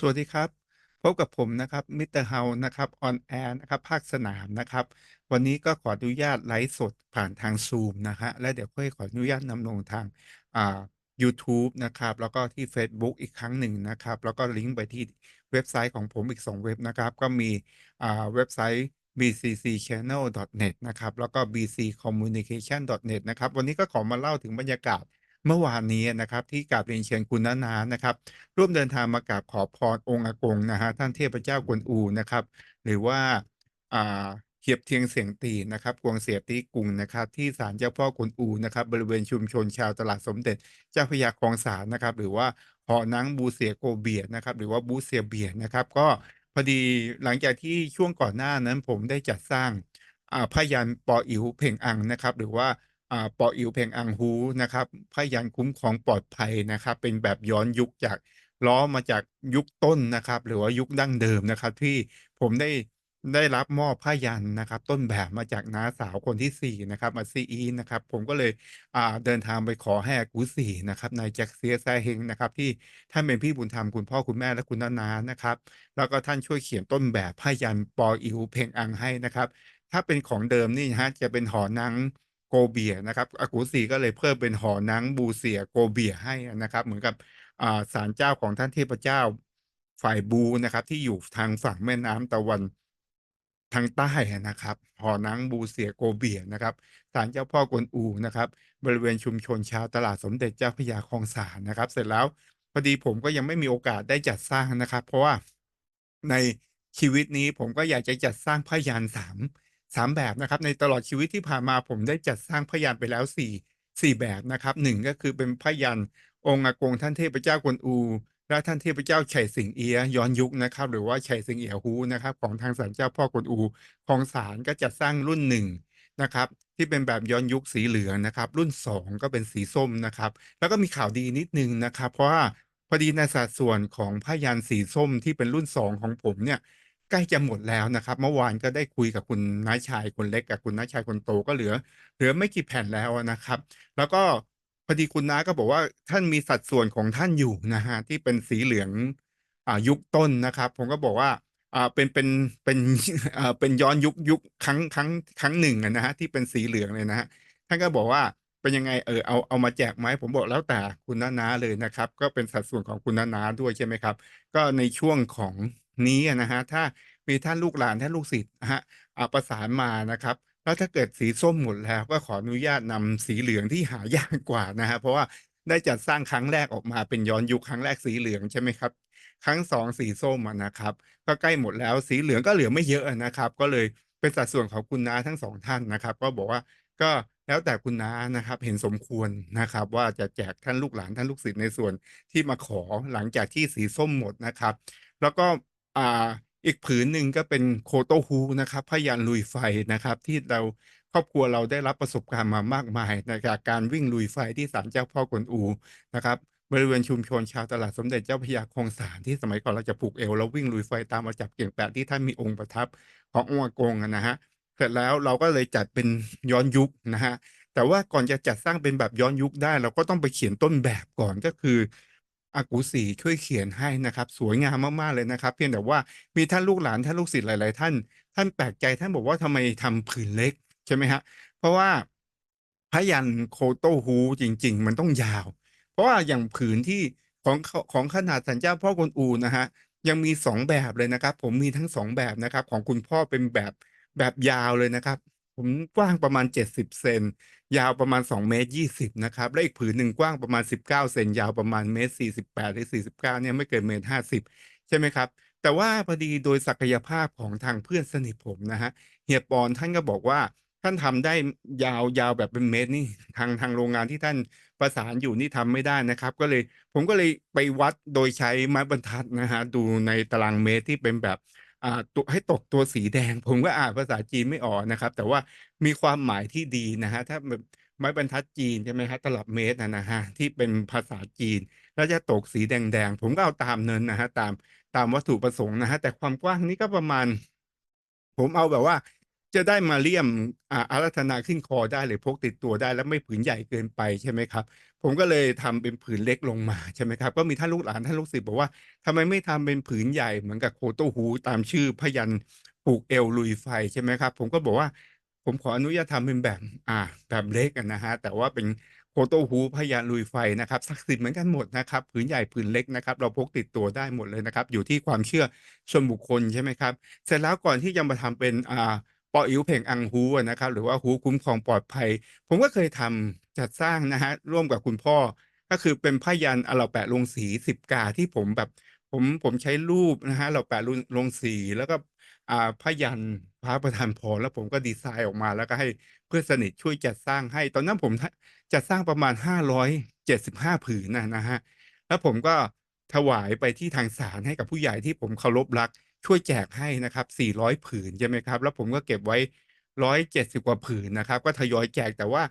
สวัสดีครับ พบกับผมนะครับมิสเตอร์เฮานะครับออนแอร์นะครับภาคสนามนะครับ วันนี้ก็ขออนุญาตไลฟ์สดผ่านทางซูมนะฮะและเดี๋ยวค่อยขออนุญาตนำลงทางอ่ายูทูบนะครับ แล้วก็ที่เฟซบุ๊กอีกครั้งหนึ่งนะครับ แล้วก็ลิงก์ไปที่เว็บไซต์ของผมอีก 2 เว็บนะครับ ก็มีอ่าเว็บไซต์ bccchannel.net นะครับ แล้วก็ bccommunication.net นะครับ วันนี้ก็ขอมาเล่าถึงบรรยากาศ เมื่อวานนี้นะครับที่กราบเรียนเชิญคุณน้านานะครับ ร่วมเดินทางมากราบขอพรองค์อากงนะฮะท่านเทพเจ้ากวนอูนะครับ หรือว่าอ่าเหียบเทียงเสียงตีนะครับกวงเสียบตีกุงนะครับ ที่ศาลเจ้าพ่อกวนอูนะครับ บริเวณชุมชนชาวตลาดสมเด็จ เจ้าพยาคลองสานนะครับ หรือว่าหอนังบูเสียโกเบียนะครับ หรือว่าบูเสียเบียนะครับ ก็พอดีหลังจากที่ช่วงก่อนหน้านั้นผมได้จัดสร้างอ่าพยันปออิ๋วเพ่งอังนะครับ หรือว่า ปาะอิ๋วเพ่งอังฮูนะครับพยัญคุ้มครองปลอดภัยนะครับ เป็นแบบย้อนยุคจากล้อมาจากยุคต้นนะครับ หรือว่ายุคดั้งเดิมนะครับ ที่ผมได้ได้รับมอบผ้ายันนะครับ ต้นแบบมาจากน้าสาวคนที่สี่นะครับอาซีอีนะครับ ผมก็เลยอ่าเดินทางไปขอให้กูสี่นะครับนายแจ็คเซียแซเฮงนะครับ ที่ท่านเป็นพี่บุญธรรมคุณพ่อคุณแม่และคุณน้าๆนะครับ แล้วก็ท่านช่วยเขียนต้นแบบผ้ายันปออิ๋วเพ่งอังให้นะครับ ถ้าเป็นของเดิมนี่ฮะจะเป็นหอนัง โกเบียนะครับอากูสีก็เลยเพิ่มเป็นหอนังบูเสียโกเบียให้นะครับ เหมือนกับอ่าศาลเจ้าของท่านเทพเจ้าฝ่ายบูนะครับ ที่อยู่ทางฝั่งแม่น้ำตะวันทางใต้นะครับ หอนังบูเสียโกเบียนะครับศาลเจ้าพ่อกวนอูนะครับ บริเวณชุมชนชาวตลาดสมเด็จเจ้าพยาคลองสานนะครับ เสร็จแล้วพอดีผมก็ยังไม่มีโอกาสได้จัดสร้างนะครับ เพราะว่าในชีวิตนี้ผมก็อยากจะจัดสร้างพยานสาม สามแบบนะครับ ในตลอดชีวิตที่ผ่านมาผมได้จัดสร้างพยานไปแล้วสี่สี่แบบนะครับหนึ่งก็คือเป็นพยานองค์อากงท่านเทพเจ้ากวนอู และท่านเทพเจ้าไฉสิงเอียย้อนยุคนะครับ หรือว่าไฉสิงเอียฮูนะครับ ของทางศาลเจ้าพ่อกวนอูของศาลก็จัดสร้างรุ่นหนึ่งนะครับที่เป็นแบบย้อนยุคสีเหลืองนะครับ รุ่นสองก็เป็นสีส้มนะครับ แล้วก็มีข่าวดีนิดนึงนะครับ เพราะว่าพอดีในสัดส่วนของพยันสีส้มที่เป็นรุ่นสองของผมเนี่ย ใกล้จะหมดแล้วนะครับ เมื่อวานก็ได้คุยกับคุณน้าชายคนเล็กกับคุณน้าชายคนโตก็เหลือ เหลือไม่กี่แผ่นแล้วนะครับ แล้วก็พอดีคุณน้าก็บอกว่าท่านมีสัดส่วนของท่านอยู่นะฮะที่เป็นสีเหลืองอ่ายุคต้นนะครับ ผมก็บอกว่าอ่าเป็นเป็นเป็นอ่าเป็นย้อนยุคยุคครั้งครั้งครั้งหนึ่งนะฮะที่เป็นสีเหลืองเลยนะฮะท่านก็บอกว่าเป็นยังไงเออเอาเอามาแจกไหมผมบอกแล้วแต่คุณน้าๆเลยนะครับ ก็เป็นสัดส่วนของคุณน้าๆด้วยใช่ไหมครับ ก็ในช่วงของ นี้นะฮะถ้ามีท่านลูกหลานท่านลูกศิษย์นะฮะอ่าประสานมานะครับแล้วถ้าเกิดสีส้มหมดแล้วก็ขออนุญาตนำสีเหลืองที่หายากกว่านะฮะเพราะว่าได้จัดสร้างครั้งแรกออกมาเป็นย้อนยุคครั้งแรกสีเหลืองใช่ไหมครับครั้งสองสีส้มนะครับ ก็ใกล้หมดแล้วสีเหลืองก็เหลือไม่เยอะอะนะครับ ก็เลยเป็นสัดส่วนของคุณน้าทั้งสองท่านนะครับ ก็บอกว่าก็แล้วแต่คุณน้านะครับ เห็นสมควรนะครับ ว่าจะแจกท่านลูกหลานท่านลูกศิษย์ในส่วนที่มาขอหลังจากที่สีส้มหมดนะครับ แล้วก็ อ่าอีกผืนหนึ่งก็เป็นโคโตฮูนะครับพยัญชนลุยไฟนะครับ ที่เราครอบครัวเราได้รับประสบการณ์มามากมายในจากการวิ่งลุยไฟที่ศาลเจ้าพ่อกวนอูนะครับ บริเวณชุมชนชาวตลาดสมเด็จเจ้าพยาคลองสานที่สมัยก่อนเราจะผูกเอวแล้ววิ่งลุยไฟตามอาจับเก่งแปะที่ท่านมีองค์ประทับขององค์กงนะฮะเสร็จแล้วเราก็เลยจัดเป็นย้อนยุคนะฮะแต่ว่าก่อนจะจัดสร้างเป็นแบบย้อนยุคได้ เราก็ต้องไปเขียนต้นแบบก่อนก็คือ อากูสีช่วยเขียนให้นะครับ สวยงามมากๆเลยนะครับ เพียงแต่ว่ามีท่านลูกหลานท่านลูกศิษย์หลาย ๆ ท่าน ท่านแปลกใจท่านบอกว่าทำไมทำผืนเล็กใช่ไหมฮะเพราะว่าพยันโคโตฮูจริง ๆ มันต้องยาว เพราะว่าอย่างผืนที่ของของขนาดสันเจ้าพ่อกวนอูนะฮะยังมีสองแบบเลยนะครับ ผมมีทั้งสองแบบนะครับ ของคุณพ่อเป็นแบบแบบยาวเลยนะครับ ผมกว้างประมาณ 70 เซน ยาวประมาณ 2 เมตร 20 นะครับ และอีกผืนหนึ่งกว้างประมาณ 19 เซน ยาวประมาณเมตร 48 หรือ 49 เนี่ยไม่เกินเมตร 50 ใช่ไหมครับ แต่ว่าพอดีโดยศักยภาพของทางเพื่อนสนิทผมนะฮะ เฮียปอนท่านก็บอกว่าท่านทำได้ยาวยาวแบบเป็นเมตรนี่ทางทางโรงงานที่ท่านประสานอยู่นี่ทำไม่ได้นะครับ ก็เลยผมก็เลยไปวัดโดยใช้ไม้บรรทัดนะฮะดูในตารางเมตรที่เป็นแบบ ตัวให้ตกตัวสีแดง ผมก็อ่านภาษาจีนไม่ออกนะครับ แต่ว่ามีความหมายที่ดีนะฮะถ้าแบบไม้บรรทัดจีนใช่ไหมฮะตลับเมตรนะนะฮะที่เป็นภาษาจีน แล้วจะตกสีแดงๆ ผมก็เอาตามเนินนะฮะตามตามวัตถุประสงค์นะฮะแต่ความกว้างนี้ก็ประมาณ ผมเอาแบบว่าจะได้มาเลี่ยมอาอารัธนาขึ้นคอได้หรือพกติดตัวได้ แล้วไม่ผืนใหญ่เกินไปใช่ไหมครับ ผมก็เลยทำเป็นผืนเล็กลงมาใช่ไหมครับ ก็มีท่านลูกหลานท่านลูกศิษย์บอกว่าทำไมไม่ทำเป็นผืนใหญ่เหมือนกับโคโตฮูตามชื่อพยันผูกเอวลุยไฟใช่ไหมครับ ผมก็บอกว่า ผมขออนุญาตทำเป็นแบบอ่า แบบเล็กอะนะแต่ว่าเป็นโคโตฮูพยันลุยไฟนะครับศักดิ์สิทธิ์เหมือนกันหมดนะครับผืนใหญ่ผืนเล็กนะครับ เราพกติดตัวได้หมดเลยนะครับ อยู่ที่ความเชื่อส่วนบุคคลใช่ไหมครับ เสร็จแล้วก่อนที่จะมาทำเป็นอ่า ปออิ๋วเพ่งอังฮูนะครับหรือว่าฮูคุ้มครองปลอดภัย ผมก็เคยทำจัดสร้างนะครับร่วมกับคุณพ่อ ก็คือเป็นผ้ายันอาเหล่าแปะลงสีสิบกาที่ผมแบบผมผมใช้รูปนะครับเหล่าแปะลงลงสีแล้วก็อ่าผ้ายันพระประธานพรแล้วผมก็ดีไซน์ออกมาแล้วก็ให้เพื่อนสนิทช่วยจัดสร้างให้ ตอนนั้นผมจัดสร้างประมาณ 575 ผืนนะนะครับแล้วผมก็ถวายไปที่ทางศาลให้กับผู้ใหญ่ที่ผมเคารพรัก ช่วยแจกให้นะครับ 400 ผืนใช่ไหมครับ แล้วผมก็เก็บไว้ 170 กว่าผืนนะครับ ก็ทยอยแจกแต่ว่า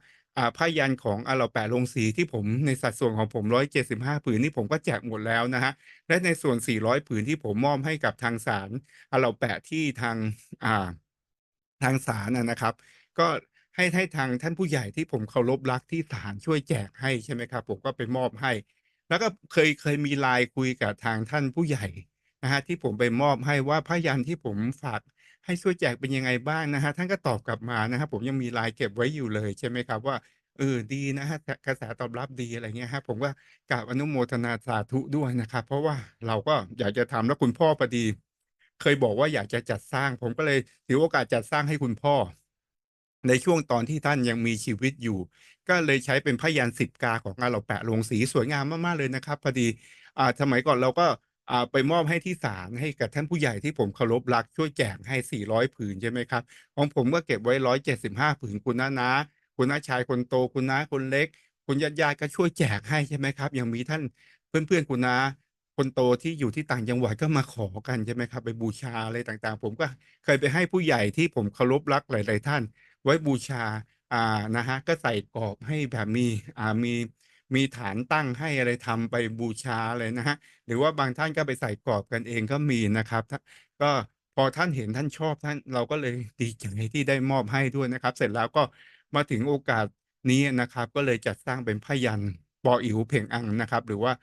ผ้ายันของอาเหล่าแปะโรงสีที่ผมในสัดส่วนของผม 175 ผืนนี่ผมก็แจกหมดแล้วนะครับและในส่วน 400 ผืนที่ผมมอบให้กับทางศาลอาเหล่าแปะที่ทางอ่าทางศาลนะครับ ก็ให้ให้ทางท่านผู้ใหญ่ที่ผมเคารพรักที่ศาลช่วยแจกให้ใช่ไหมครับ ผมก็ไปมอบให้ แล้วก็เคยเคยมี LINE คุยกับทางท่านผู้ใหญ่ นะครับที่ผมไปมอบให้ว่าผ้ายันที่ผมฝากให้ช่วยแจกเป็นยังไงบ้างนะครับท่านก็ตอบกลับมานะครับผมยังมี LINE เก็บไว้อยู่เลยใช่ไหมครับว่าเออดีนะครับกระแสตอบรับดีอะไรเงี้ยครับผมก็กราบอนุโมทนาสาธุด้วยนะครับ เพราะว่าเราก็อยากจะทำแล้วคุณพ่อพอดี เคยบอกว่าอยากจะจัดสร้าง ผมก็เลยถือโอกาสจัดสร้างให้คุณพ่อ ในช่วงตอนที่ท่านยังมีชีวิตอยู่ ก็เลยใช้เป็นพยัญชนสิบกาของอาเหล่าแปะโรงสีสวยงามมากๆเลยนะครับพอดีอ่าสมัยก่อนเราก็ ไปมอบให้ที่ศาลให้กับท่านผู้ใหญ่ที่ผมเคารพรักช่วยแจกให้ 400 ผืนใช่ไหมครับ ของผมก็เก็บไว้ 175 ผืนคุณน้าน้าคุณน้าชายคนโตคุณน้าคนเล็ก คุณญาติๆก็ช่วยแจกให้ใช่ไหมครับ ยังมีท่านเพื่อนๆคุณน้าคนโตที่อยู่ที่ต่างจังหวัดก็มาขอกันใช่ไหมครับ ไปบูชาอะไรต่างๆ ผมก็เคยไปให้ผู้ใหญ่ที่ผมเคารพรักหลาย ๆ ท่าน ไว้บูชาอ่านะครับก็ใส่กรอบให้แบบมีอ่ามี มีฐานตั้งให้อะไรทำไปบูชาเลยนะครับหรือว่าบางท่านก็ไปใส่กรอบกันเองก็มีนะครับ ก็พอท่านเห็นท่านชอบท่านเราก็เลยดีใจที่ได้มอบให้ด้วยนะครับ เสร็จแล้วก็มาถึงโอกาสนี้นะครับ ก็เลยจัดสร้างเป็นพยันปออิ๋วเพ่งอังนะครับ หรือว่า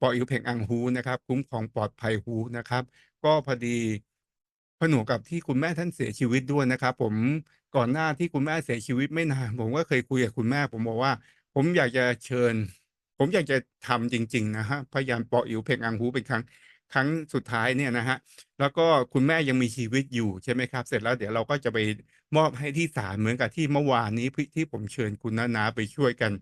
ปออิ๋วเพ่งอังฮูนะครับ คุ้มครองปลอดภัยฮูนะครับ ก็พอดีผนวกกับที่คุณแม่ท่านเสียชีวิตด้วยนะครับ ผมก่อนหน้าที่คุณแม่เสียชีวิตไม่นานผมก็เคยคุยกับคุณแม่ ผมบอกว่า ผมอยากจะเชิญ ผมอยากจะทำจริง ๆ นะครับพยายามเปาะอิ๋วเพ่งอังฮูเป็นครั้งครั้งสุดท้ายเนี่ยนะครับแล้วก็คุณแม่ยังมีชีวิตอยู่ใช่ไหมครับ เสร็จแล้วเดี๋ยวเราก็จะไปมอบให้ที่ศาลเหมือนกับที่เมื่อวานนี้ที่ผมเชิญคุณน้าไปช่วยกัน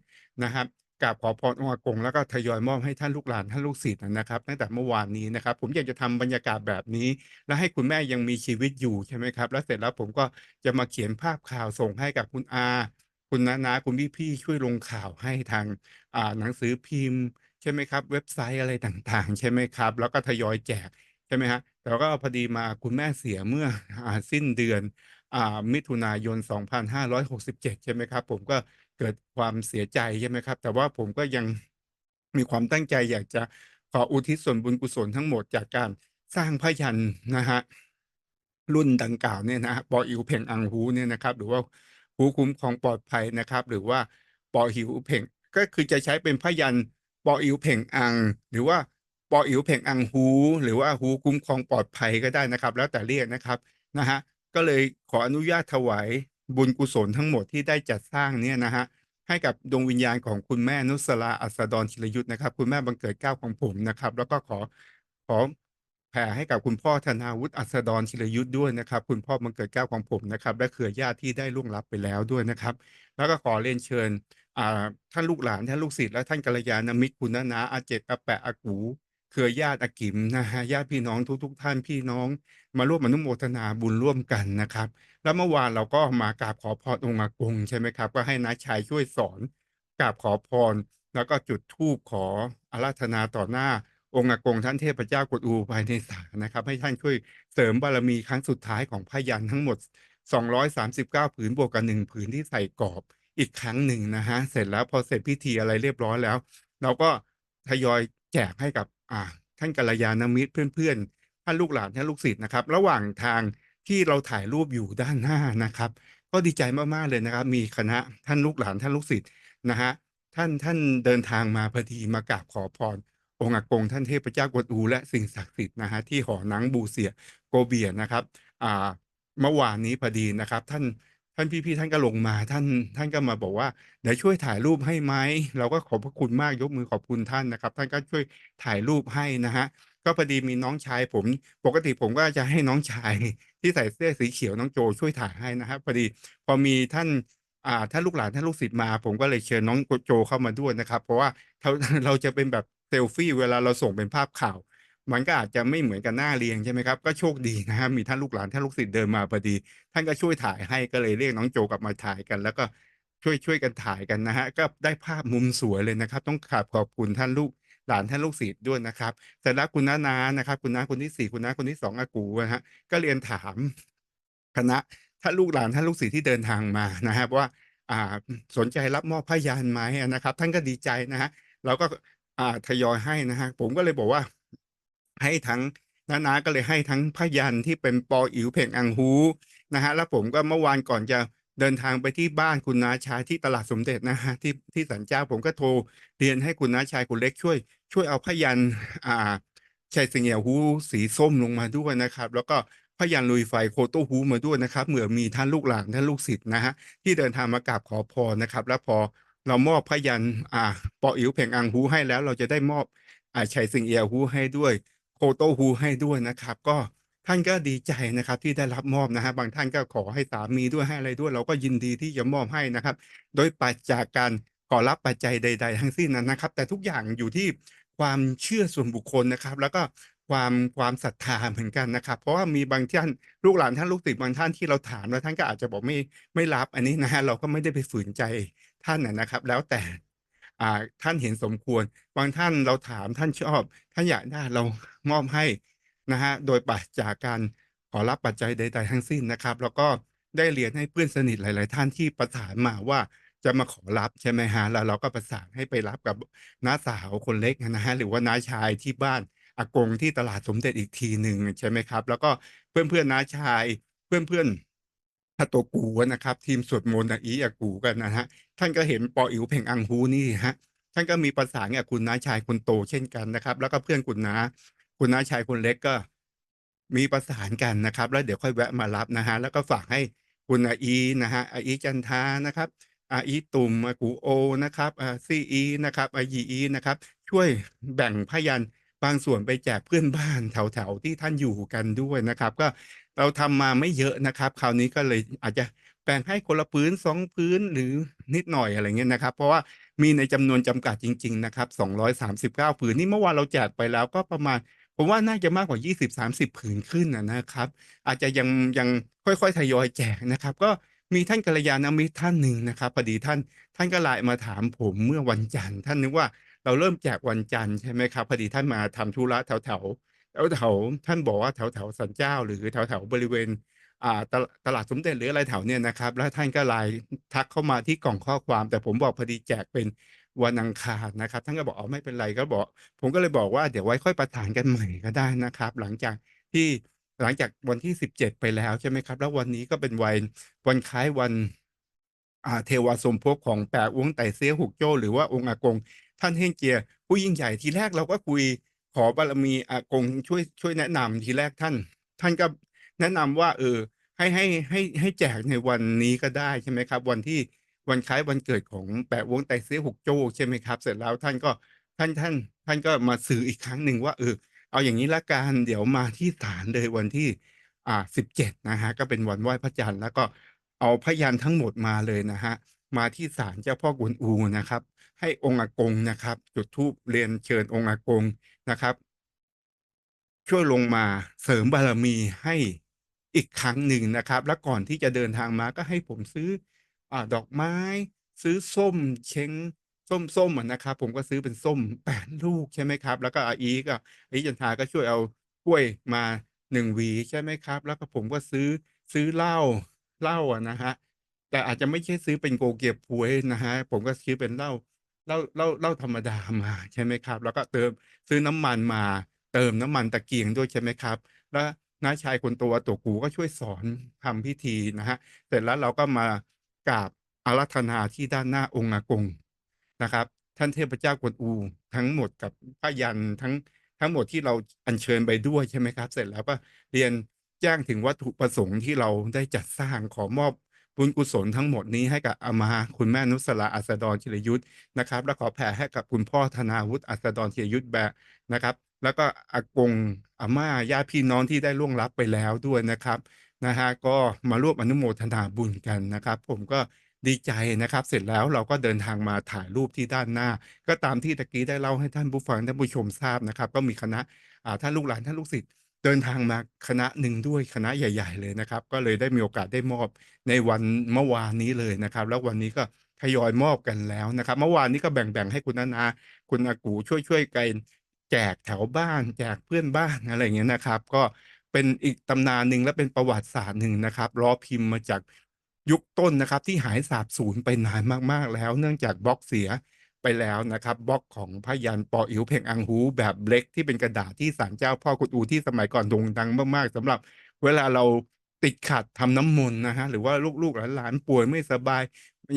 นะครับกราบขอพรองค์กงแล้วก็ทยอยมอบให้ท่านลูกหลานท่านลูกศิษย์นะครับตั้งแต่เมื่อวานนี้นะครับ ผมอยากจะทำบรรยากาศแบบนี้ และให้คุณแม่ยังมีชีวิตอยู่ใช่ไหมครับ แล้วเสร็จแล้วผมก็จะมาเขียนภาพข่าวส่งให้กับคุณอา คุณน้า ๆ คุณพี่ ๆ ช่วยลงข่าวให้ทาง อ่า หนังสือพิมพ์ ใช่ไหมครับ เว็บไซต์อะไรต่าง ๆ ใช่ไหมครับ แล้วก็ทยอยแจก ใช่ไหมครับ แต่ก็พอดีมาคุณแม่เสียเมื่อ อ่า สิ้นเดือน อ่า มิถุนายน 2567 ใช่ไหมครับ ผมก็เกิดความเสียใจ ใช่ไหมครับ แต่ว่าผมก็ยัง มีความตั้งใจอยากจะขออุทิศส่วนบุญกุศลทั้งหมดจากการสร้างพยันะนะฮะรุ่นดังกล่าวเนี่ยนะฮะปออิ๋วเพ่งอังฮูเนี่ยนะครับ หรือว่า ฮูคุ้มครองปลอดภัยนะครับ หรือว่าปอหิวเพ่งก็คือจะใช้เป็นพยันปออิวเพ่งอัง หรือว่าปออิวเพ่งอังฮูหรือว่าฮูคุ้มครองปลอดภัยก็ได้นะครับ แล้วแต่เรียกนะครับนะฮะก็เลยขออนุญาตถวายบุญกุศลทั้งหมดที่ได้จัดสร้างเนี่ยนะฮะให้กับดวงวิญญาณของคุณแม่นุสราอัสดรชิรยุทธ์นะครับ คุณแม่บังเกิดเก้าของผมนะครับ แล้วก็ขอขอ แผ่ให้กับคุณพ่อธนาวุฒิอัสดรชิรยุทธ์ด้วยนะครับ คุณพ่อบังเกิดเก้าของผมนะครับ และเครือญาติที่ได้ล่วงลับไปแล้วด้วยนะครับ แล้วก็ขอเรียนเชิญท่านลูกหลานท่านลูกศิษย์และท่านกัลยาณมิตรคุณนาอาเจกอาแปะอากูเครือญาติอากิมนะฮะญาติพี่น้องทุกๆทท่านพี่น้อง มาร่วมอนุโมทนาบุญร่วมกันนะครับ แล้วเมื่อวานเราก็มากราบขอพรองค์อากงใช่ไหมครับ ก็ให้น้าชายช่วยสอนกราบขอพร แล้วก็จุดธูปขออาราธนาต่อหน้า องค์อากงท่านเทพเจ้ากวนอูภายในศาลนะครับ ให้ท่านช่วยเสริมบารมีครั้งสุดท้ายของพยันทั้งหมด 239 ผืนบวกกับ1ผืนที่ใส่กรอบอีกครั้งหนึ่งนะฮะเสร็จแล้วพอเสร็จพิธีอะไรเรียบร้อยแล้ว เราก็ทยอยแจกให้กับอ่าท่านกัลยาณมิตรเพื่อนๆท่านลูกหลานท่านลูกศิษย์นะครับ ระหว่างทางที่เราถ่ายรูปอยู่ด้านหน้านะครับ ก็ดีใจมากๆเลยนะครับ มีคณะท่านลูกหลานท่านลูกศิษย์นะฮะท่านท่านเดินทางมาพอดีมากราบขอพร องค์อากงท่านเทพเจ้ากวนอู และสิ่งศักดิ์สิทธิ์นะครับที่หอหนังบูเสียโกเบียนะครับอ่าเมื่อวานนี้พอดีนะครับ ท่านท่านพี่ๆท่านก็ลงมาท่านท่านก็มาบอกว่าเดี๋ยวช่วยถ่ายรูปให้ไหมเราก็ขอบพระคุณมากยกมือขอบคุณท่านนะครับ ท่านก็ช่วยถ่ายรูปให้นะครับก็พอดีมีน้องชายผม ปกติผมก็จะให้น้องชายที่ใส่เสื้อสีเขียวน้องโจช่วยถ่ายให้นะครับพอดีพอมีท่านอ่าถ้าลูกหลานถ้านลูกศิษย์มา ผมก็เลยเชิญน้องโจเข้ามาด้วยนะครับ เพราะว่าเราเราจะเป็นแบบ เซลฟี่เวลาเราส่งเป็นภาพข่าว มันก็อาจจะไม่เหมือนกับหน้าเรียงใช่ไหมครับ ก็โชคดีนะครับมีท่านลูกหลานท่านลูกศิษย์เดินมาพอดี ท่านก็ช่วยถ่ายให้ก็เลยเรียกน้องโจกลับมาถ่ายกัน แล้วก็ช่วยช่วยกันถ่ายกันนะฮะก็ได้ภาพมุมสวยเลยนะครับ ต้องกราบขอบคุณท่านลูกหลานท่านลูกศิษย์ด้วยนะครับเสร็จแล้วคุณน้านานะครับ คุณน้าคนที่สี่คุณน้าคนที่สองอากูนะฮะก็เรียนถามคณะท่านลูกหลานท่านลูกศิษย์ที่เดินทางมานะครับว่าอ่าสนใจรับมอบผ้านไหมนะครับ ท่านก็ดีใจนะฮะเราก็ อ่าทยอยให้นะฮะผมก็เลยบอกว่า ให้ทั้งน้าๆก็เลยให้ทั้งผ้ายันที่เป็นปออิ๋วเพ่งอังฮูนะฮะแล้วผมก็เมื่อวานก่อนจะเดินทางไปที่บ้านคุณน้าชายที่ตลาดสมเด็จนะฮะที่ที่สันเจ้าผมก็โทรเรียนให้คุณน้าชายคุณเล็กช่วย ช่วยเอาผ้ายันอ่าชัยสิงเหี่ยวฮูสีส้มลงมาด้วยนะครับ แล้วก็ผ้ายันลุยไฟโคโต้ฮูมาด้วยนะครับเมื่อมีท่านลูกหลานท่านลูกศิษย์นะฮะที่เดินทางมากราบขอพรนะครับ แล้วพอ เรามอบพยัญอ่าปออิ๋วเพ่งอังฮูให้แล้ว เราจะได้มอบอ่าชัยสิงเอียฮูให้ด้วยโคโตฮูให้ด้วยนะครับ ก็ท่านก็ดีใจนะครับที่ได้รับมอบนะฮะบางท่านก็ขอให้สามีด้วยให้อะไรด้วย เราก็ยินดีที่จะมอบให้นะครับ โดยปัจจากการขอรับปัจจัยใด ๆ ทั้งสิ้นนั้นนะครับ แต่ทุกอย่างอยู่ที่ความเชื่อส่วนบุคคลนะครับ แล้วก็ความความศรัทธาเหมือนกันนะครับ เพราะว่ามีบางท่านลูกหลานท่านลูกศิษย์บางท่านที่เราถามแล้วท่านก็อาจจะบอกไม่ไม่รับอันนี้นะฮะเราก็ไม่ได้ไปฝืนใจ ท่านนะนะครับ แล้วแต่ท่านเห็นสมควร บางท่านเราถามท่านชอบ ท่านอยากได้เรามอบให้นะฮะโดยปราศจากการขอรับปัจจัยใด ๆ ทั้งสิ้นนะครับ แล้วก็ได้เรียนให้เพื่อนสนิทหลาย ๆ ท่านที่ประสานมาว่าจะมาขอรับใช่ไหมฮะแล้วเราก็ประสานให้ไปรับกับน้าสาวคนเล็กนะฮะหรือว่าน้าชายที่บ้านอากงที่ตลาดสมเด็จอีกทีหนึ่งใช่ไหมครับ แล้วก็เพื่อนๆน้าชาย เพื่อนๆถ้าตัวกูนะครับ ทีมสวดมนต์อีอากูกันนะฮะ ท่านก็เห็นปออิ๋วเพ่งอังฮูนี่ฮะท่านก็มีประสานกับคุณน้าชายคนโตเช่นกันนะครับ แล้วก็เพื่อนคุณน้า คุณน้าชายคนเล็กก็มีประสานกันนะครับ แล้วเดี๋ยวค่อยแวะมารับนะฮะแล้วก็ฝากให้คุณอาอีนะฮะอาอีจันทานะครับอาอีตุ่มอากูโอนะครับอาซีอีนะครับอายีอีนะครับ ช่วยแบ่งพยันบางส่วนไปแจกเพื่อนบ้านแถวๆที่ท่านอยู่กันด้วยนะครับ ก็เราทำมาไม่เยอะนะครับ คราวนี้ก็เลยอาจจะ แบ่งให้คนละพื้นสองพื้นหรือนิดหน่อยอะไรเงี้ยนะครับ เพราะว่ามีในจำนวนจำกัดจริง ๆ นะครับ239ผืนนี่เมื่อวานเราแจกไปแล้วก็ประมาณผมว่าน่าจะมากกว่า 20-30 ผืนขึ้นอะนะครับ อาจจะยังยังค่อยๆทยอยแจกนะครับ ก็มีท่านกัลยาณมิตรท่านหนึ่งนะครับพอดีท่านท่านก็ไลน์มาถามผมเมื่อวันจันทร์ท่านนึกว่าเราเริ่มแจกวันจันทร์ใช่ไหมครับพอดีท่านมาทำธุระแถวๆแถวๆท่านบอกว่าแถวๆสันเจ้า หรือแถวๆบริเวณ ตลตลาดสมเด็จหรืออะไรแถวเนี้ยนะครับ แล้วท่านก็ไลน์ทักเข้ามาที่กล่องข้อความ แต่ผมบอกพอดีแจกเป็นวันอังคารนะครับ ท่านก็บอกอ๋อไม่เป็นไรก็บอก ผมก็เลยบอกว่าเดี๋ยวไว้ค่อยประสานกันใหม่ก็ได้นะครับ หลังจากที่หลังจากวันที่17ไปแล้วใช่ไหมครับ แล้ววันนี้ก็เป็นวันวันคล้ายวันอาเทวาสมภพของแปะอ้วงไต่เซี้ยหุกโจ้หรือว่าองค์อากง ท่านเฮ่งเจีย ผู้ยิ่งใหญ่ทีแรกเราก็คุยขอบารมีอากงช่วยช่วยแนะนำทีแรกท่าน ท่านก็ แนะนำว่า เออ ให้ให้ให้ให้แจกในวันนี้ก็ได้ใช่ไหมครับ วันที่วันคล้ายวันเกิดของแปะวงไตเซี้ยหกโจ้ใช่ไหมครับ เสร็จแล้วท่านก็ท่านท่าน ท่านก็มาสื่ออีกครั้งหนึ่งว่า เออ เอาอย่างนี้ละกันเดี๋ยวมาที่ศาลเลยวันที่ อ่า17นะฮะก็เป็นวันไหว้พระจันทร์แล้วก็เอาพยานทั้งหมดมาเลยนะฮะมาที่ศาลเจ้าพ่อกวนอูนะครับ ให้องค์อากงนะครับ จุดธูปเรียนเชิญองค์อากงนะครับ ช่วยลงมาเสริมบารมีให้ อีกครั้งหนึ่งนะครับ แล้วก่อนที่จะเดินทางมาก็ให้ผมซื้ออดอกไม้ ซื้อส้มเช้งส้มส้มอะนะครับ ผมก็ซื้อเป็นส้มแปดลูกใช่ไหมครับ แล้วก็อาอีก็อีจันทาก็ช่วยเอากล้วยมาหนึ่งหวีใช่ไหมครับ แล้วก็ผมก็ซื้อซื้อเหล้าเหล้าอะนะฮะแต่อาจจะไม่ใช่ซื้อเป็นโกเกียบพวยนะฮะผมก็ซื้อเป็นเหล้าเหล้าเหล้าเหล้าธรรมดามาใช่ไหมครับ แล้วก็เติมซื้อน้ำมันมา เติมน้ำมันตะเกียงด้วยใช่ไหมครับ แล้ว น้าชายคนตอาตัวกูก็ช่วยสอนทำพิธีนะฮะเสร็จแล้วเราก็มากราบอารัธนาที่ด้านหน้าองค์อากงนะครับ ท่านเทพเจ้ากวนอู ทั้งหมดกับผ้ายันทั้งทั้งหมดที่เราอัญเชิญไปด้วยใช่ไหมครับ เสร็จแล้วก็เรียนแจ้งถึงวัตถุประสงค์ที่เราได้จัดสร้างขอมอบบุญกุศลทั้งหมดนี้ให้กับอามาคุณแม่นุสราอัสดรจิรยุทธนะครับ และขอแผ่ให้กับคุณพ่อธนาวุฒิอัสดรจิรยุทธแบะนะครับ แล้วก็อากงอาม่าญาติพี่น้องที่ได้ล่วงลับไปแล้วด้วยนะครับนะฮะก็มาร่วมอนุโมทนาบุญกันนะครับ ผมก็ดีใจนะครับ เสร็จแล้วเราก็เดินทางมาถ่ายรูปที่ด้านหน้า ก็ตามที่ตะกี้ได้เล่าให้ท่านผู้ฟังท่านผู้ชมทราบนะครับ ก็มีคณะอ่าท่านลูกหลานท่านลูกศิษย์เดินทางมาคณะหนึ่งด้วยคณะใหญ่ ๆ เลยนะครับ ก็เลยได้มีโอกาสได้มอบในวันเมื่อวานนี้เลยนะครับ แล้ววันนี้ก็ทยอยมอบกันแล้วนะครับ เมื่อวานนี้ก็แบ่งๆให้คุณนานาคุณอากูช่วยๆกัน แจกแถวบ้านแจกเพื่อนบ้านอะไรเงี้ยนะครับ ก็เป็นอีกตำนานหนึ่งและเป็นประวัติศาสตร์หนึ่งนะครับล้อพิมพ์มาจากยุคต้นนะครับ ที่หายสาบสูญไปนานมากๆ แล้ว เนื่องจากบล็อกเสียไปแล้วนะครับบล็อกของพยันปออิ๋วเพ่งอังฮูแบบเล็กที่เป็นกระดาษที่ศาลเจ้าพ่อกุดอูที่สมัยก่อนโด่งดังมากๆสำหรับเวลาเราติดขัดทำน้ำมนต์นะฮะหรือว่าลูกๆหลานๆป่วยไม่สบาย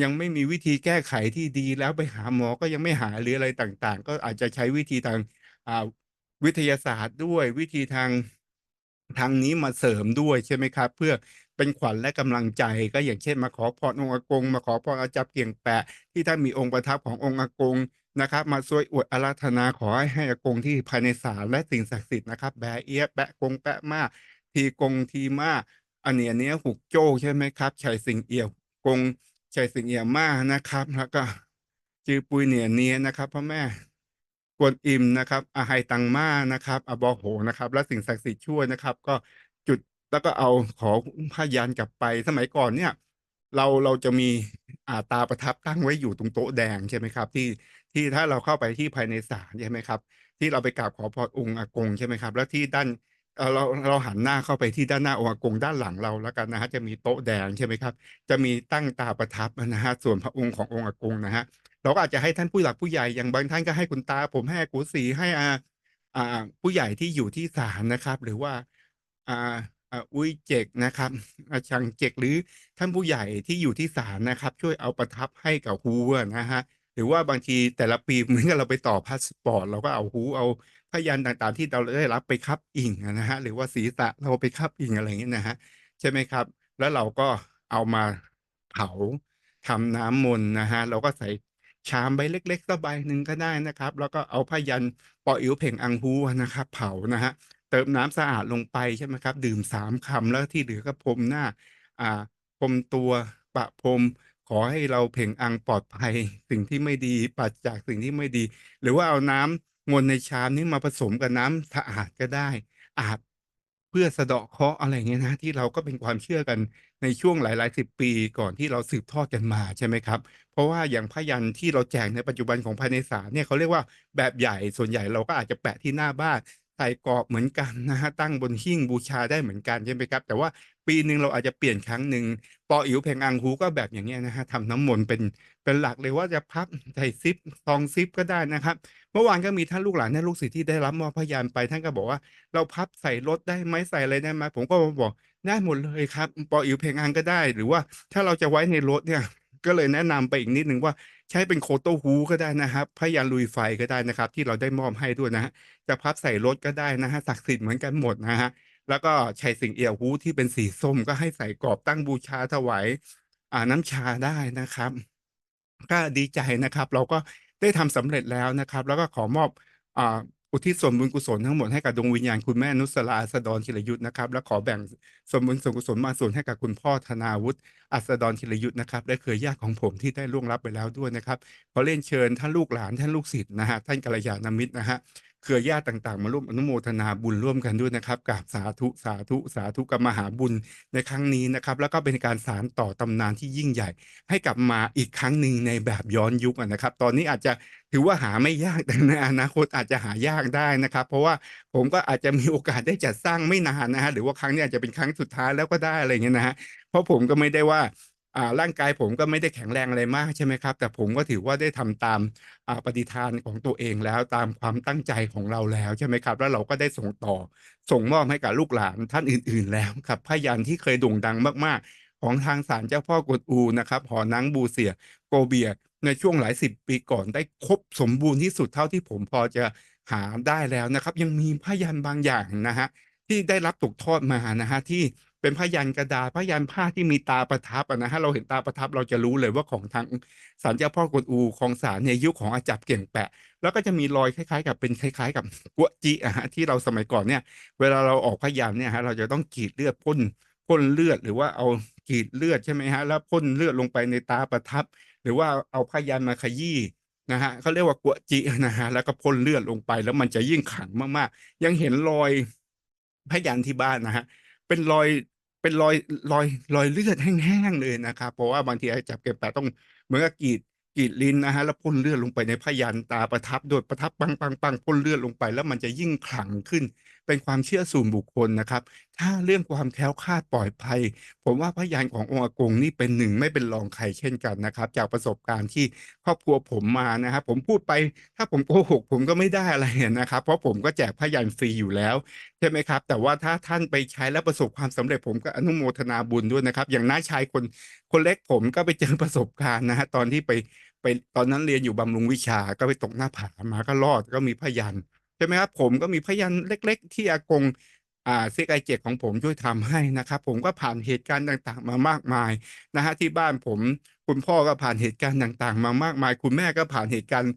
ยังไม่มีวิธีแก้ไขที่ดีแล้วไปหาหมอก็ยังไม่หายหรืออะไรต่างๆ ก็อาจจะใช้วิธีทาง วิทยาศาสตร์ด้วยวิธีทางทางนี้มาเสริมด้วยใช่ไหมครับ เพื่อเป็นขวัญและกำลังใจ ก็อย่างเช่น มาขอพรองค์อากง มาขอพรอาจับเกียงแปะ ที่ท่านมีองค์ประทับขององค์อากงนะครับ มาช่วยอวดอาราธนาขอให้ให้อากงที่ภายในศาลและสิ่งศักดิ์สิทธิ์นะครับแบะเอี๊ยแปะกงแปะมาทีกงทีมาอันเนี้ยนเนี้ยหุกโจ้ใช่ไหมครับชัยสิงเอี่ยวกงชัยสิงเอี่ยมมานะครับแล้วก็จือปุยเหนียเนียนะครับพ่อแม่ กวนอิมนะครับอาไฮตังมานะครับอาบอโหนะครับ และสิ่งศักดิ์สิทธิ์ช่วยนะครับ ก็จุดแล้วก็เอาขอผ้ายันกลับไปสมัยก่อนเนี่ย เราเราจะมีอาตาประทับตั้งไว้อยู่ตรงโต๊ะแดงใช่ไหมครับ ที่ที่ถ้าเราเข้าไปที่ภายในศาลใช่ไหมครับ ที่เราไปกราบขอพรองค์อากงใช่ไหมครับ แล้วที่ด้านเอ่อเราเราหันหน้าเข้าไปที่ด้านหน้าองค์อากงด้านหลังเราแล้วกันนะฮะจะมีโต๊ะแดงใช่ไหมครับ จะมีตั้งตาประทับนะฮะส่วนพระองค์ขององค์อากงนะฮะ เราก็อาจจะให้ท่านผู้หลักผู้ใหญ่อย่างบางท่านก็ให้คุณตา ผมให้กูศรีให้อาอ่า ผู้ใหญ่ที่อยู่ที่ศาลนะครับ หรือว่าอ่าอุ้ยเจกนะครับอาชังเจกหรือท่านผู้ใหญ่ที่อยู่ที่ศาลนะครับ ช่วยเอาประทับให้กับฮูนะฮะหรือว่าบางทีแต่ละปีเหมือนกับเราไปต่อพาสปอร์ตเราก็เอาฮูเอาพยันต่างๆ ที่เราได้รับไปคับอิงนะฮะหรือว่าศีรษะเราไปคับอิงอะไรอย่างเงี้ยนะฮะใช่ไหมครับ แล้วเราก็เอามาเผาทำน้ำมนต์นะฮะเราก็ใส่ ชามใบเล็กๆสักใบหนึ่งก็ได้นะครับ แล้วก็เอาผ้ายันปออิ๋วเพ่งอังฮูนะครับ เผานะฮะเติมน้ำสะอาดลงไปใช่ไหมครับ ดื่มสามคำแล้วที่เหลือก็พรมหน้าอ่าพรมตัวปะพรมขอให้เราเพ่งอังปลอดภัยสิ่งที่ไม่ดีปัดจากสิ่งที่ไม่ดี หรือว่าเอาน้ำมนในชามนี้มาผสมกับน้ำสะอาดก็ได้ อาบ พื่อสะเดาะเคราะห์อะไรเงี้ยนะที่เราก็เป็นความเชื่อกันในช่วงหลายๆสิบปีก่อนที่เราสืบทอดกันมาใช่ไหมครับ เพราะว่าอย่างพยันที่เราแจกในปัจจุบันของภายในศาลเนี่ยเขาเรียกว่าแบบใหญ่ส่วนใหญ่เราก็อาจจะแปะที่หน้าบ้าน ใส่กรอบเหมือนกันนะฮะตั้งบนหิ้งบูชาได้เหมือนกันใช่ไหมครับ แต่ว่าปีหนึ่งเราอาจจะเปลี่ยนครั้งหนึ่งปออิ๋วเพงอังฮูก็แบบอย่างเงี้ยนะฮะทำน้ำมนต์เป็นเป็นหลักเลยว่าจะพับใส่ซิปซองซิปก็ได้นะครับ เมื่อวานก็มีท่านลูกหลานท่านลูกศิษย์ที่ได้รับมอบพยานไปท่านก็บอกว่า เราพับใส่รถได้ไหมใส่อะไรได้ไหมผมก็บอกได้หมดเลยครับปออิ๋วเพงอังก็ได้ หรือว่าถ้าเราจะไว้ในรถเนี่ยก็เลยแนะนำไปอีกนิดหนึ่งว่า ใช้เป็นโคโตฮูก็ได้นะครับพยานลุยไฟก็ได้นะครับ ที่เราได้มอบให้ด้วยนะฮะจะพับใส่รถก็ได้นะฮะศักดิ์สิทธิ์เหมือนกันหมดนะฮะแล้วก็ใช้สิ่งเอียวฮูที่เป็นสีส้มก็ให้ใส่กรอบตั้งบูชาถวายอ่าน้ำชาได้นะครับ ก็ดีใจนะครับ เราก็ได้ทำสำเร็จแล้วนะครับ แล้วก็ขอมอบอ่า อุทิศส่วนบุญกุศลทั้งหมดให้กับดวงวิญญาณคุณแม่นุสราอัสดรชิรยุทธนะครับและขอแบ่งส่วนบุญส่วนกุศลมาส่วนให้กับคุณพ่อธนาวุฒิอัสดรชิรยุทธนะครับและเคยญาติของผมที่ได้ล่วงลับไปแล้วด้วยนะครับขอเล่นเชิญท่านลูกหลานท่านลูกศิษย์นะฮะท่านกัลยาณมิตรนะฮะ เครือญาติต่างๆ มาร่วมอนุโมทนาบุญร่วมกันด้วยนะครับกราบสาธุสาธุสาธุกับมหาบุญในครั้งนี้นะครับ แล้วก็เป็นการสานต่อตำนานที่ยิ่งใหญ่ ให้กลับมาอีกครั้งหนึ่งในแบบย้อนยุคนะครับ ตอนนี้อาจจะถือว่าหาไม่ยากแต่ในอนาคตอาจจะหายากได้นะครับ เพราะว่าผมก็อาจจะมีโอกาสได้จัดสร้างไม่นานนะฮะหรือว่าครั้งนี้อาจจะเป็นครั้งสุดท้ายแล้วก็ได้อะไรเงี้ยนะฮะเพราะผมก็ไม่ได้ว่า ร่างกายผมก็ไม่ได้แข็งแรงอะไรมากใช่ไหมครับ แต่ผมก็ถือว่าได้ทำตามอ่าปฏิฐานของตัวเองแล้วตามความตั้งใจของเราแล้วใช่ไหมครับ แล้วเราก็ได้ส่งต่อส่งมอบให้กับลูกหลานท่านอื่น ๆ แล้วครับพยันที่เคยโด่งดังมากๆ ของทางศาลเจ้าพ่อกวนอูนะครับหอนังบูเสียโกเบียในช่วงหลายสิบปีก่อนได้ครบสมบูรณ์ที่สุดเท่าที่ผมพอจะหาได้แล้วนะครับ ยังมีผ้ายันบางอย่างนะครับที่ได้รับตกทอดมานะครับที่ เป็นผ้ายันกระดาษผ้ายันผ้าที่มีตาประทับนะฮะเราเห็นตาประทับเราจะรู้เลยว่าของทางศาลเจ้าพ่อกวนอูของศาลในยุคของอาจับเก่งแปะ แล้วก็จะมีรอยคล้าย ๆ กับเป็นคล้าย ๆ กับกัวจิอะฮะที่เราสมัยก่อนเนี่ย เวลาเราออกพยัญเนี่ยฮะเราจะต้องกรีดเลือดพ่นพ่นเลือดหรือว่าเอากรีดเลือดใช่ไหมฮะแล้วพ่นเลือดลงไปในตาประทับ หรือว่าเอาพยัญมาขยี้นะฮะเขาเรียกว่ากัวจินะฮะแล้วก็พ่นเลือดลงไปแล้วมันจะยิ่งขังมากๆ ยังเห็นรอยพยัญที่บ้านนะฮะเป็นรอย เป็นรอยรอยรอยเลือดแห้งๆเลยนะครับ เพราะว่าบางทีไอ้จับเก็บแปะต้องเหมือนกับกรีดกรีดลิ้นนะฮะแล้วพ่นเลือดลงไปในพยันตาประทับโดยประทับปังปังปังพ่นเลือดลงไป แล้วมันจะยิ่งขลังขึ้น เป็นความเชื่อส่วนบุคคลนะครับ ถ้าเรื่องความแคล้วคลาดปลอดภัย ผมว่าพยานขององค์อากงนี่เป็นหนึ่งไม่เป็นรองใครเช่นกันนะครับ จากประสบการณ์ที่ครอบครัวผมมานะครับ ผมพูดไปถ้าผมโกหกผมก็ไม่ได้อะไรนะครับ เพราะผมก็แจกพยานฟรีอยู่แล้วใช่ไหมครับ แต่ว่าถ้าท่านไปใช้แล้วประสบความสำเร็จผมก็อนุโมทนาบุญด้วยนะครับ อย่างน้าชายคนคนเล็กผมก็ไปเจอประสบการณ์นะฮะตอนที่ไปไปตอนนั้นเรียนอยู่บำรุงวิชาก็ไปตกหน้าผามาก็รอดก็มีพยัญ ใช่ไหมครับ ผมก็มีพยัญเล็ก ๆ ที่อากงอ่าเซกไอเจกของผมช่วยทำให้นะครับ ผมก็ผ่านเหตุการณ์ต่างๆ มามากมายนะฮะที่บ้านผมคุณพ่อก็ผ่านเหตุการณ์ต่างๆ มามากมาย คุณแม่ก็ผ่านเหตุการณ์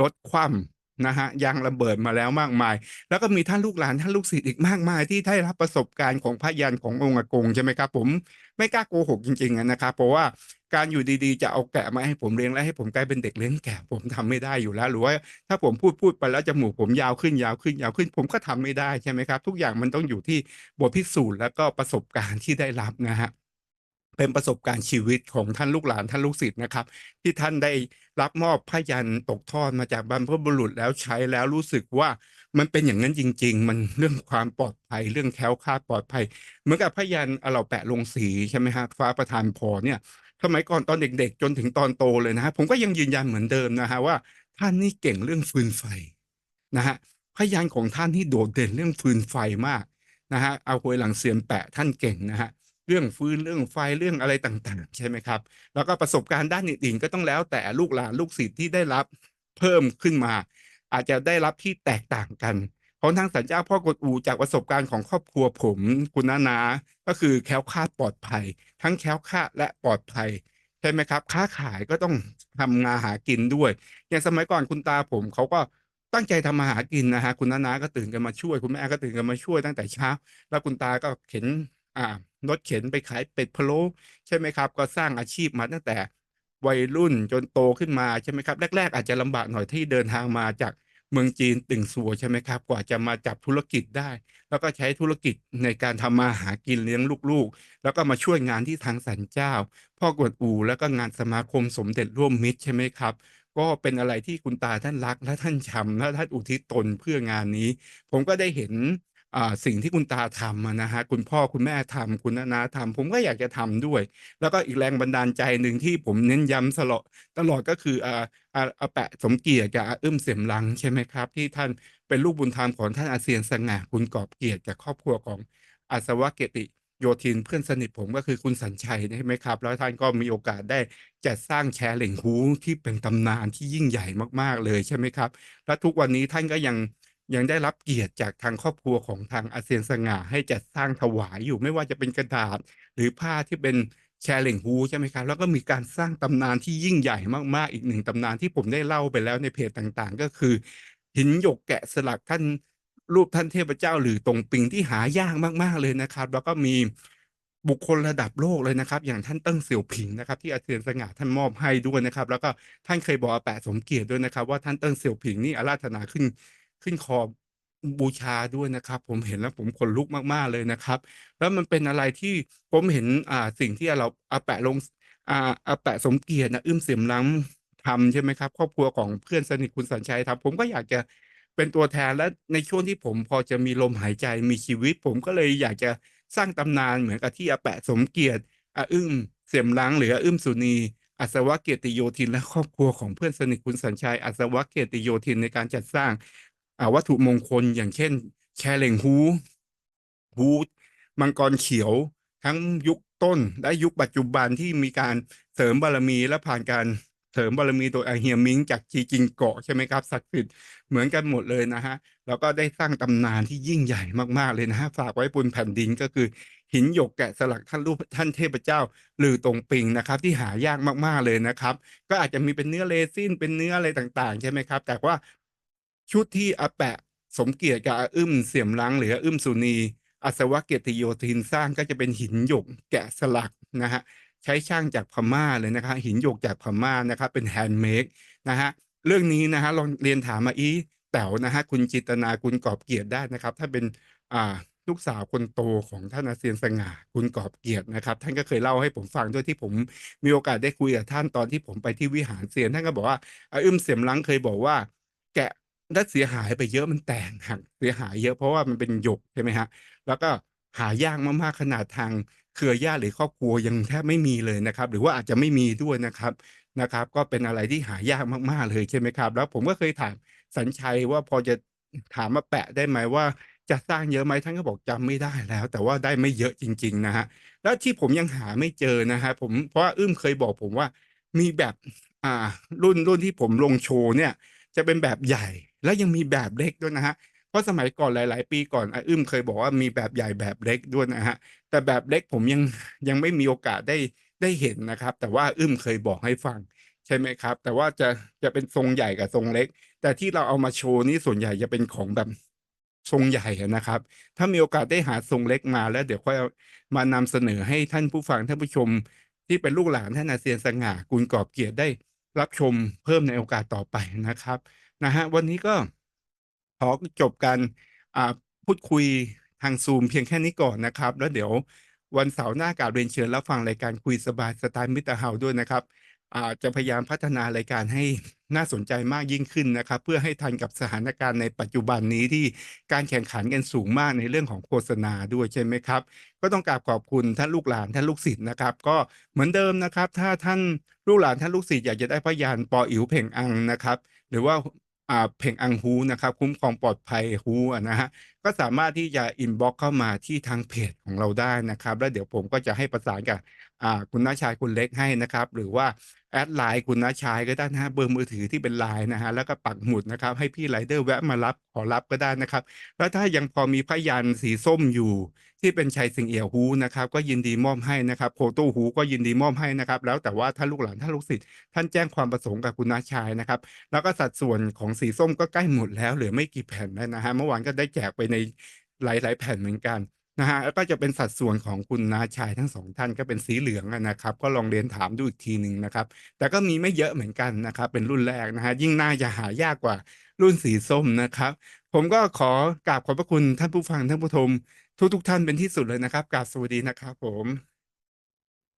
รถคว่ำนะฮะยางระเบิดมาแล้วมากมาย แล้วก็มีท่านลูกหลานท่านลูกศิษย์อีกมากมาย ที่ได้รับประสบการณ์ของพยัญขององค์อากงใช่ไหมครับผมไม่กล้าโกหกจริงๆนะครับเพราะว่า การอยู่ดีๆ จะเอาแกะมาให้ผมเลี้ยงแล้วให้ผมกลายเป็นเด็กเลี้ยงแกะผมทำไม่ได้อยู่แล้ว หรือว่าถ้าผมพูดพูดไปแล้วจมูกผมยาวขึ้นยาวขึ้นยาวขึ้น ผมก็ทำไม่ได้ใช่ไหมครับ ทุกอย่างมันต้องอยู่ที่บทพิสูจน์แล้วก็ประสบการณ์ที่ได้รับนะฮะเป็นประสบการณ์ชีวิตของท่านลูกหลานท่านลูกศิษย์นะครับ ที่ท่านได้รับมอบพยัญตกทอดมาจากบรรพบุรุษแล้วใช้แล้วรู้สึกว่ามันเป็นอย่างนั้นจริง ๆ มันเรื่องความปลอดภัยเรื่องแคล้วคลาดปลอดภัย เหมือนกับพยัญเอาเราแปะลงสีใช่ไหมฮะฟ้าประทานพรเนี่ย สมัยก่อนตอนเด็กๆ จนถึงตอนโตเลยนะฮะผมก็ยังยืนยันเหมือนเดิมนะฮะว่าท่านนี่เก่งเรื่องฟืนไฟนะฮะพยานของท่านที่โดดเด่นเรื่องฟืนไฟมากนะฮะเอาหวยหลังเสียนแปะท่านเก่งนะฮะเรื่องฟืนเรื่องไฟเรื่องอะไรต่างๆ ใช่ไหมครับ แล้วก็ประสบการณ์ด้านอื่นๆก็ต้องแล้วแต่ลูกหลานลูกศิษย์ที่ได้รับเพิ่มขึ้นมา อาจจะได้รับที่แตกต่างกัน ของทางสัญเจ้าพ่อกดอูจากประสบการณ์ของครอบครัวผมคุณนานาก็คือแคล้วคลาดปลอดภัย ทั้งแคล้วคลาดและปลอดภัยใช่ไหมครับ ค้าขายก็ต้องทำงานหากินด้วย อย่างสมัยก่อนคุณตาผมเขาก็ตั้งใจทำมาหากินนะฮะคุณนานาก็ตื่นกันมาช่วย คุณแม่ก็ตื่นกันมาช่วยตั้งแต่เช้า แล้วคุณตาก็เข็นอ่ารถเข็นไปขายเป็ดพะโล้ใช่ไหมครับ ก็สร้างอาชีพมาตั้งแต่วัยรุ่นจนโตขึ้นมาใช่ไหมครับ แรก ๆ อาจจะลำบากหน่อยที่เดินทางมาจาก เมืองจีนตึงสัวใช่ไหมครับ กว่าจะมาจับธุรกิจได้ แล้วก็ใช้ธุรกิจในการทำมาหากินเลี้ยงลูกๆ แล้วก็มาช่วยงานที่ทางสันเจ้า พ่อกวดอูแล้วก็งานสมาคมสมเด็จร่วมมิตรใช่ไหมครับ ก็เป็นอะไรที่คุณตาท่านรักและท่านชำและท่านอุทิศตนเพื่องานนี้ ผมก็ได้เห็น สิ่งที่คุณตาทำนะฮะคุณพ่อคุณแม่ทำคุณน้านาทำผมก็อยากจะทำด้วย แล้วก็อีกแรงบันดาลใจหนึ่งที่ผมเน้นย้ำตลอดตลอดก็คืออ่าอาอาแปะสมเกียรติกับอาอึ้มเสียมลังใช่ไหมครับ ที่ท่านเป็นลูกบุญธรรมของท่านอาเซียนสง่าคุณกอบเกียรติจากครอบครัวของอาสวะเกติโยธินเพื่อนสนิทผมก็คือคุณสัญชัยใช่ไหมครับ แล้วท่านก็มีโอกาสได้จัดสร้างแชร์เหล่งฮูที่เป็นตำนานที่ยิ่งใหญ่มากๆเลยใช่ไหมครับ และทุกวันนี้ท่านก็ยัง ยังได้รับเกียรติจากทางครอบครัวของทางอาเซียนสง่าให้จัดสร้างถวายอยู่ไม่ว่าจะเป็นกระดาษ หรือผ้าที่เป็นแชร์เหล่งฮูใช่ไหมครับ แล้วก็มีการสร้างตำนานที่ยิ่งใหญ่มากๆ อีกหนึ่งตำนานที่ผมได้เล่าไปแล้วในเพจต่างๆ ก็คือ หินหยกแกะสลักท่านรูปท่านเทพเจ้าหรือตรงปิงที่หายากมากๆเลยนะครับ แล้วก็มีบุคคลระดับโลกเลยนะครับ อย่างท่านเติ้งเสี่ยวผิงนะครับ ที่อาเซียนสง่าท่านมอบให้ด้วยนะครับ แล้วก็ท่านเคยบอกอาแปะสมเกียรติด้วยนะครับ ว่าท่านเติ้งเสี่ยวผิงนี่อาราธนาขึ้น ขึ้นคอบูชาด้วยนะครับ ผมเห็นแล้วผมขนลุกมากๆเลยนะครับ แล้วมันเป็นอะไรที่ผมเห็นอ่าสิ่งที่เราอาแปะลงอ่าอาแปะสมเกียรตินะอึ้มเสียมล้ำทำใช่ไหมครับ ครอบครัวของเพื่อนสนิทคุณสัญชัยทำผมก็อยากจะเป็นตัวแทนและในช่วงที่ผมพอจะมีลมหายใจมีชีวิต ผมก็เลยอยากจะสร้างตำนานเหมือนกับที่อาแปะสมเกียรติอาอึ้มเสียมล้างหรืออาอึ้มสุนีอัศวะเกียรติโยธินและครอบครัวของเพื่อนสนิทคุณสัญชัยอัศวะเกียรติโยธินในการจัดสร้าง วัตถุมงคลอย่างเช่นแชร์เล่งฮูฮูมังกรเขียวทั้งยุคต้นและยุคปัจจุบันที่มีการเสริมบารมีและผ่านการเสริมบารมีโดยอาเฮียมิงจากจีจิงเกาะใช่ไหมครับศักดิ์สิทธิ์เหมือนกันหมดเลยนะฮะแล้วก็ได้สร้างตำนานที่ยิ่งใหญ่มากๆเลยนะฮะฝากไว้บนแผ่นดินก็คือหินหยกแกะสลักท่านรูปท่านเทพเจ้าลือตรงปิงนะครับ ที่หายากมากๆเลยนะครับ ก็อาจจะมีเป็นเนื้อเรซินเป็นเนื้ออะไรต่างๆ ใช่ไหมครับ แต่ว่า ชุดที่อาแปะ สมเกียรติกับอาอึ้มเสี่ยมลังหรืออาอึ้มสุนีอัศวะเกียรติโยธินสร้างก็จะเป็นหินหยกแกะสลักนะฮะใช้ช่างจากพม่าเลยนะครับหินหยกจากพม่านะครับเป็นแฮนด์เมดนะฮะเรื่องนี้นะฮะลองเรียนถามมาอีแต๋วนะฮะคุณจิตนาคุณกอบเกียรติได้นะครับ ถ้าเป็นอ่าลูกสาวคนโตของท่านอาเซียนสง่าคุณกอบเกียรตินะครับ ท่านก็เคยเล่าให้ผมฟังด้วยที่ผมมีโอกาสได้คุยกับท่านตอนที่ผมไปที่วิหารเซียนท่านก็บอกว่าอาอึ้มเสียมลังเคยบอกว่า แกะ ได้เสียหายไปเยอะมันแตกหักเสียหายเยอะเพราะว่ามันเป็นหยกใช่ไหมฮะ แล้วก็หายากมากๆขนาดทางเครือญาติหรือครอบครัวยังแทบไม่มีเลยนะครับ หรือว่าอาจจะไม่มีด้วยนะครับนะครับ ก็เป็นอะไรที่หายากมากๆเลยใช่ไหมครับ แล้วผมก็เคยถามสัญชัยว่าพอจะถามมาแปะได้ไหมว่าจะสร้างเยอะไหมท่านก็บอกจำไม่ได้แล้ว แต่ว่าได้ไม่เยอะจริง ๆ นะฮะแล้วที่ผมยังหาไม่เจอนะฮะผมเพราะาอึ้มเคยบอกผมว่ามีแบบอ่ารุ่นรุ่นที่ผมลงโชว์เนี่ย จะเป็นแบบใหญ่ และยังมีแบบเล็กด้วยนะฮะเพราะสมัยก่อนหลาย ๆ ปีก่อนอาอึ้มเคยบอกว่ามีแบบใหญ่แบบเล็กด้วยนะฮะแต่แบบเล็กผมยังยังไม่มีโอกาสได้ได้เห็นนะครับ แต่ว่าอึ้มเคยบอกให้ฟังใช่ไหมครับ แต่ว่าจะจะเป็นทรงใหญ่กับทรงเล็ก แต่ที่เราเอามาโชว์นี่ส่วนใหญ่จะเป็นของแบบทรงใหญ่นะครับ ถ้ามีโอกาสได้หาทรงเล็กมาแล้วเดี๋ยวค่อยเอามานำเสนอให้ท่านผู้ฟังท่านผู้ชม ที่เป็นลูกหลานท่านอาเซียนสง่ากุลกอบเกียรติได้รับชมเพิ่มในโอกาสต่อไปนะครับ นะฮะวันนี้ก็ขอจบการพูดคุยทางซูมเพียงแค่นี้ก่อนนะครับ แล้วเดี๋ยววันเสาร์หน้ากาบเรียนเชิญรับฟังรายการคุยสบายสไตล์มิตรเฮาด้วยนะครับจะพยายามพัฒนารายการให้น่าสนใจมากยิ่งขึ้นนะครับ เพื่อให้ทันกับสถานการณ์ในปัจจุบันนี้ที่การแข่งขันกันสูงมากในเรื่องของโฆษณาด้วยใช่ไหมครับ ก็ต้องกราบขอบคุณท่านลูกหลานท่านลูกศิษย์นะครับ ก็เหมือนเดิมนะครับ ถ้าท่านลูกหลานท่านลูกศิษย์อยากจะได้พยานปออิ๋วเพ่งอังนะครับ หรือว่า เพ่งอังฮูนะครับคุ้มครองปลอดภัยฮูนะฮะ ก็สามารถที่จะอินบ็อกเข้ามาที่ทางเพจของเราได้นะครับ แล้วเดี๋ยวผมก็จะให้ประสานกับคุณน้าชายคุณเล็กให้นะครับ หรือว่าแอดไลน์คุณน้าชายก็ได้นะฮะเบอร์มือถือที่เป็นไลน์นะฮะแล้วก็ปักหมุดนะครับ ให้พี่ไรเดอร์แวะมารับขอรับก็ได้นะครับ แล้วถ้ายังพอมีพยันสีส้มอยู่ที่เป็นชัยสิงเอี่ยวฮูนะครับก็ยินดีมอบให้นะครับโคตู้ฮูก็ยินดีมอบให้นะครับ แล้วแต่ว่าถ้าลูกหลานถ้าลูกศิษย์ท่านแจ้งความประสงค์กับคุณน้าชายนะครับ แล้วก็สัดส่วนของสีส้มก็ใกล้หมดแล้วเหลือไม่กี่แผ่นแล้วนะฮะเมื่อวานก็ได้แจกไปในหลาย ๆ แผ่นเหมือนกันนะฮะแล้วก็จะเป็นสัดส่วนของคุณน้าชายทั้งสองท่านก็เป็นสีเหลืองนะครับ ก็ลองเรียนถามดูอีกทีหนึ่งนะครับ แต่ก็มีไม่เยอะเหมือนกันนะครับ เป็นรุ่นแรกนะฮะยิ่งน่าจะหายากกว่ารุ่นสีส้มนะครับ ผมก็ขอกราบขอบพระคุณท่านผู้ฟังท่านผู้ชมทุกทุกๆท่านเป็นที่สุดเลยนะครับกราบสวัสดีนะครับผม